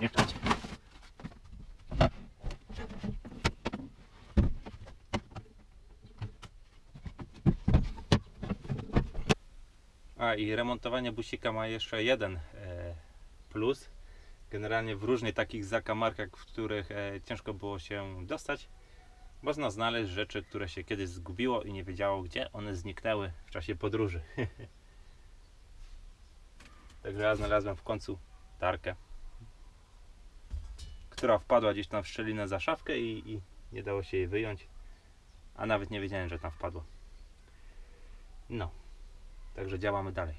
Niech będzie. A i remontowanie busika ma jeszcze jeden e, plus. Generalnie w różnych takich zakamarkach, w których e, ciężko było się dostać, można znaleźć rzeczy, które się kiedyś zgubiło i nie wiedziało, gdzie one zniknęły w czasie podróży. Także ja znalazłem w końcu tarkę, która wpadła gdzieś tam w szczelinę za szafkę i, i nie dało się jej wyjąć. A nawet nie wiedziałem, że tam wpadła. No, także działamy dalej.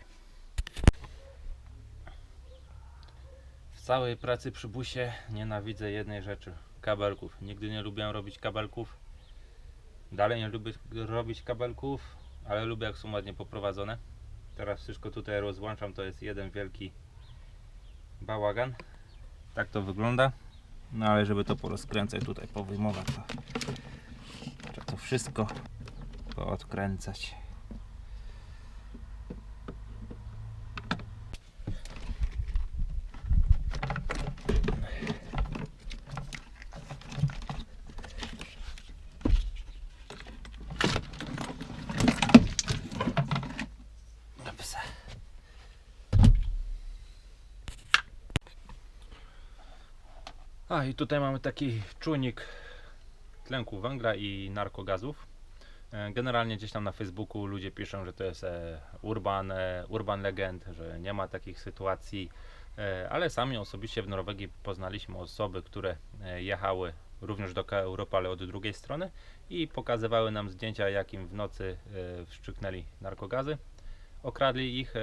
W całej pracy przy busie nienawidzę jednej rzeczy kabelków. Nigdy nie lubiłem robić kabelków. Dalej nie lubię robić kabelków, ale lubię jak są ładnie poprowadzone. Teraz wszystko tutaj rozłączam, to jest jeden wielki bałagan. Tak to wygląda. No ale żeby to porozkręcać tutaj, powyjmować to trzeba to wszystko poodkręcać. A i tutaj mamy taki czujnik tlenku węgla i narkogazów. E, Generalnie gdzieś tam na Facebooku ludzie piszą, że to jest e, urban, e, urban legend, że nie ma takich sytuacji, ale sami osobiście w Norwegii poznaliśmy osoby, które jechały również do Europy, ale od drugiej strony i pokazywały nam zdjęcia, jak im w nocy wszczyknęli narkogazy. Okradli ich,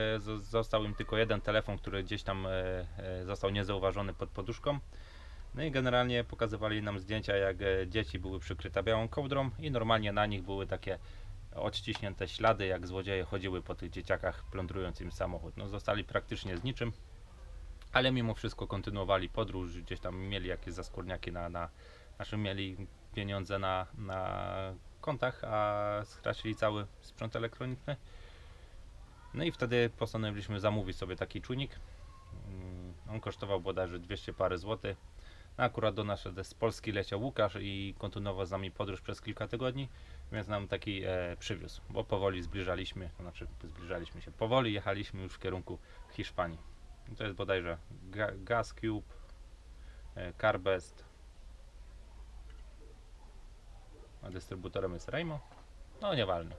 został im tylko jeden telefon, który gdzieś tam został niezauważony pod poduszką. No i generalnie pokazywali nam zdjęcia, jak e, dzieci były przykryte białą kołdrą i normalnie na nich były takie odciśnięte ślady, jak złodzieje chodziły po tych dzieciakach, plądrując im samochód. No zostali praktycznie z niczym, ale mimo wszystko kontynuowali podróż, gdzieś tam mieli jakieś zaskórniaki na, na znaczy mieli pieniądze na, na kontach, a stracili cały sprzęt elektroniczny. No i wtedy postanowiliśmy zamówić sobie taki czujnik. Mm, On kosztował bodajże 200 parę złotych. Akurat do nas z Polski leciał Łukasz i kontynuował z nami podróż przez kilka tygodni, więc nam taki e, przywiózł, bo powoli zbliżaliśmy, znaczy zbliżaliśmy się, powoli jechaliśmy już w kierunku Hiszpanii. I to jest bodajże ga, Gas Cube, e, Carbest, a dystrybutorem jest Raymo. No nieważne.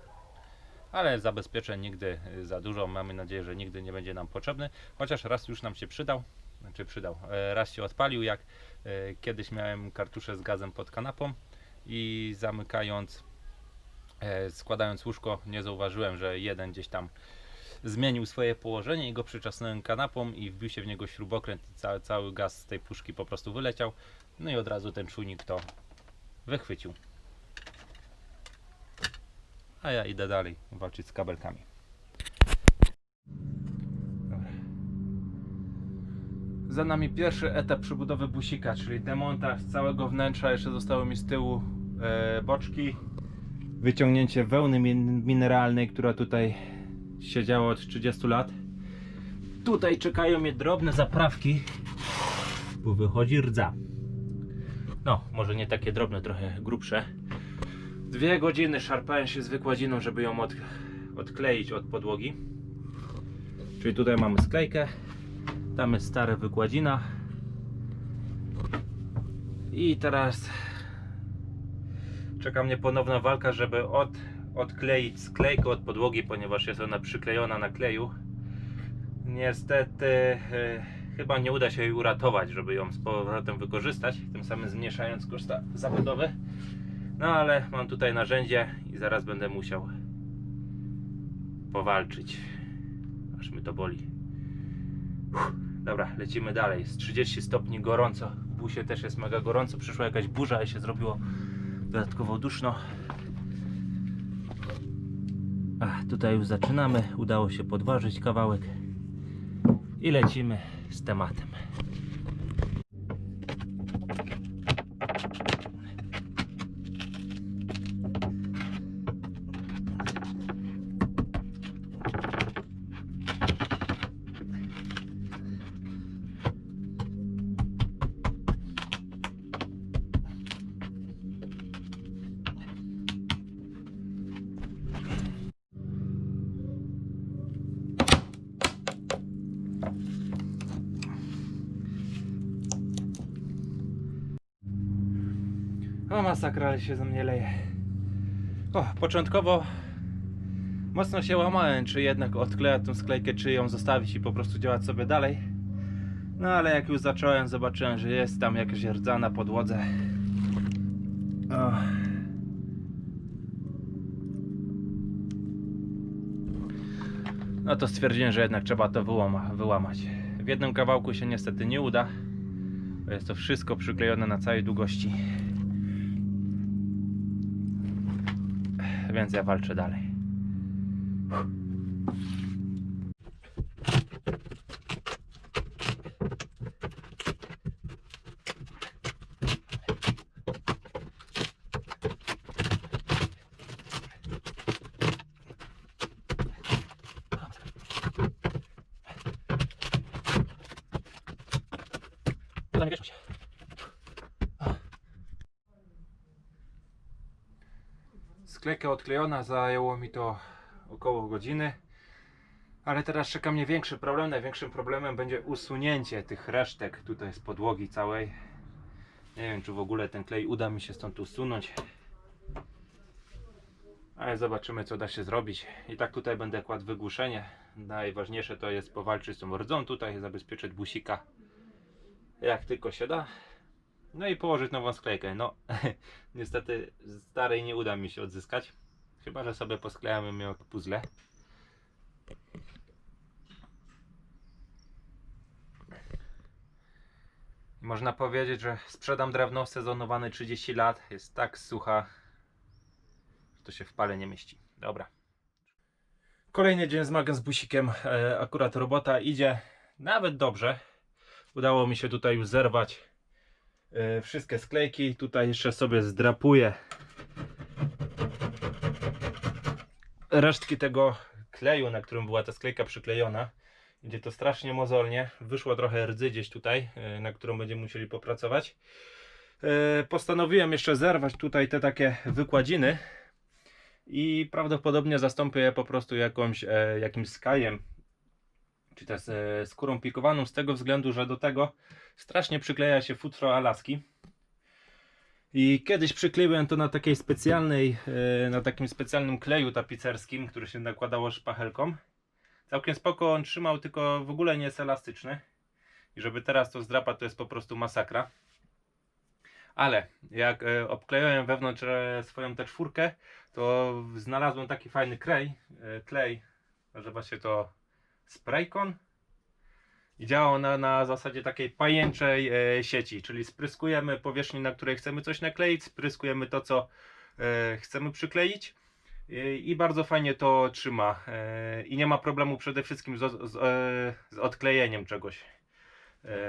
Ale zabezpieczeń nigdy y, za dużo. Mamy nadzieję, że nigdy nie będzie nam potrzebny. Chociaż raz już nam się przydał. Znaczy przydał. E, Raz się odpalił, jak e, kiedyś miałem kartuszę z gazem pod kanapą i zamykając, e, składając łóżko, nie zauważyłem, że jeden gdzieś tam zmienił swoje położenie i go przyczasnąłem kanapą i wbił się w niego śrubokręt i cały, cały gaz z tej puszki po prostu wyleciał. No i od razu ten czujnik to wychwycił. A ja idę dalej walczyć z kabelkami. Dobra. Za nami pierwszy etap przebudowy busika, czyli demontaż całego wnętrza. Jeszcze zostały mi z tyłu e, boczki. Wyciągnięcie wełny min mineralnej, która tutaj siedziała od 30 lat. Tutaj czekają mnie drobne zaprawki, bo wychodzi rdza. No, może nie takie drobne, trochę grubsze. Dwie godziny szarpałem się z wykładziną, żeby ją od, odkleić od podłogi. Czyli tutaj mamy sklejkę, tam jest stara wykładzina. I teraz czeka mnie ponowna walka, żeby od, odkleić sklejkę od podłogi, ponieważ jest ona przyklejona na kleju. Niestety e, chyba nie uda się jej uratować, żeby ją z powrotem wykorzystać, tym samym zmniejszając koszta zabudowy. No ale mam tutaj narzędzie i zaraz będę musiał powalczyć. Aż mi to boli. Uff, dobra, lecimy dalej. Z 30 stopni gorąco. W busie też jest mega gorąco. Przyszła jakaś burza i się zrobiło dodatkowo duszno. A, tutaj już zaczynamy. Udało się podważyć kawałek. I lecimy z tematem. O masakra, ale się ze mnie leje. O, początkowo mocno się łamałem, czy jednak odklejać tą sklejkę, czy ją zostawić i po prostu działać sobie dalej. No ale jak już zacząłem, zobaczyłem, że jest tam jakaś rdza na podłodze. O. No to stwierdziłem, że jednak trzeba to wyłama, wyłamać. W jednym kawałku się niestety nie uda. bo Jest to wszystko przyklejone na całej długości. Więc ja walczę dalej. Sklejka odklejona, zajęło mi to około godziny. Ale teraz czeka mnie większy problem. Największym problemem będzie usunięcie tych resztek tutaj z podłogi całej. Nie wiem, czy w ogóle ten klej uda mi się stąd usunąć. Ale zobaczymy, co da się zrobić. I tak tutaj będę kładł wygłuszenie. Najważniejsze to jest powalczyć z tą rdzą tutaj, zabezpieczyć busika jak tylko się da. No i położyć nową sklejkę. No, niestety starej nie uda mi się odzyskać. Chyba, że sobie posklejamy ją jak puzzle. Można powiedzieć, że sprzedam drewno sezonowane 30 lat. Jest tak sucha, że to się w pale nie mieści. Dobra. Kolejny dzień zmagam z busikiem. E, akurat robota idzie nawet dobrze. Udało mi się tutaj już zerwać wszystkie sklejki. Tutaj jeszcze sobie zdrapuję resztki tego kleju, na którym była ta sklejka przyklejona. Idzie to strasznie mozolnie. Wyszło trochę rdzy gdzieś tutaj, e, na którą będziemy musieli popracować. E, Postanowiłem jeszcze zerwać tutaj te takie wykładziny i prawdopodobnie zastąpię je po prostu jakąś, e, jakimś skajem czy też e, skórą pikowaną z tego względu, że do tego strasznie przykleja się futro Alaski. I kiedyś przykleiłem to na takiej specjalnej, e, na takim specjalnym kleju tapicerskim, który się nakładało szpachelką. Całkiem spoko on trzymał, tylko w ogóle nie jest elastyczny. I żeby teraz to zdrapać, to jest po prostu masakra. Ale jak e, obklejałem wewnątrz swoją tę czwórkę, to znalazłem taki fajny klej, klej, nazywa się to Spraycon i działa na, na zasadzie takiej pajęczej e, sieci, czyli spryskujemy powierzchnię, na której chcemy coś nakleić, spryskujemy to, co e, chcemy przykleić e, i bardzo fajnie to trzyma i nie ma problemu przede wszystkim z, z, z odklejeniem czegoś.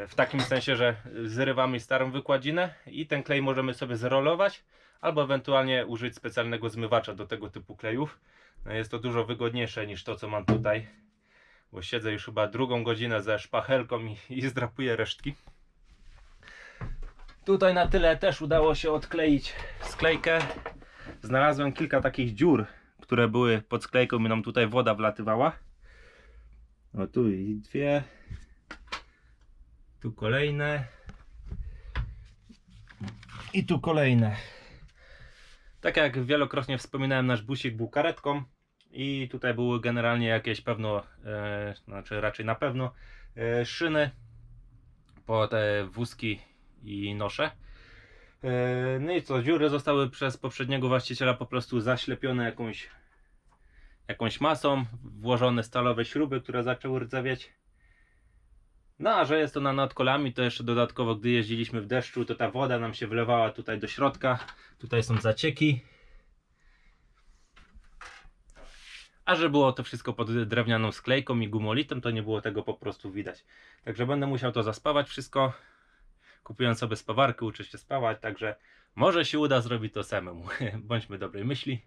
W takim sensie, że zrywamy starą wykładzinę i ten klej możemy sobie zrolować albo ewentualnie użyć specjalnego zmywacza do tego typu klejów. No jest to dużo wygodniejsze niż to, co mam tutaj bo siedzę już chyba drugą godzinę ze szpachelką i, i zdrapuję resztki. Tutaj na tyle też udało się odkleić sklejkę. Znalazłem kilka takich dziur, które były pod sklejką i nam tutaj woda wlatywała. O tu i dwie. Tu kolejne. I tu kolejne. Tak jak wielokrotnie wspominałem, nasz busik był karetką. I tutaj były generalnie jakieś pewno, e, znaczy raczej na pewno e, szyny po te wózki i nosze. E, no i co, dziury zostały przez poprzedniego właściciela po prostu zaślepione jakąś, jakąś masą, włożone stalowe śruby, które zaczęły rdzewieć. No a że jest to na nadkolami, to jeszcze dodatkowo, gdy jeździliśmy w deszczu, to ta woda nam się wlewała tutaj do środka. Tutaj są zacieki. A że było to wszystko pod drewnianą sklejką i gumolitem, to nie było tego po prostu widać. Także będę musiał to zaspawać wszystko. Kupiłem sobie spawarkę, uczę się spawać, także może się uda zrobić to samemu. Bądźmy dobrej myśli.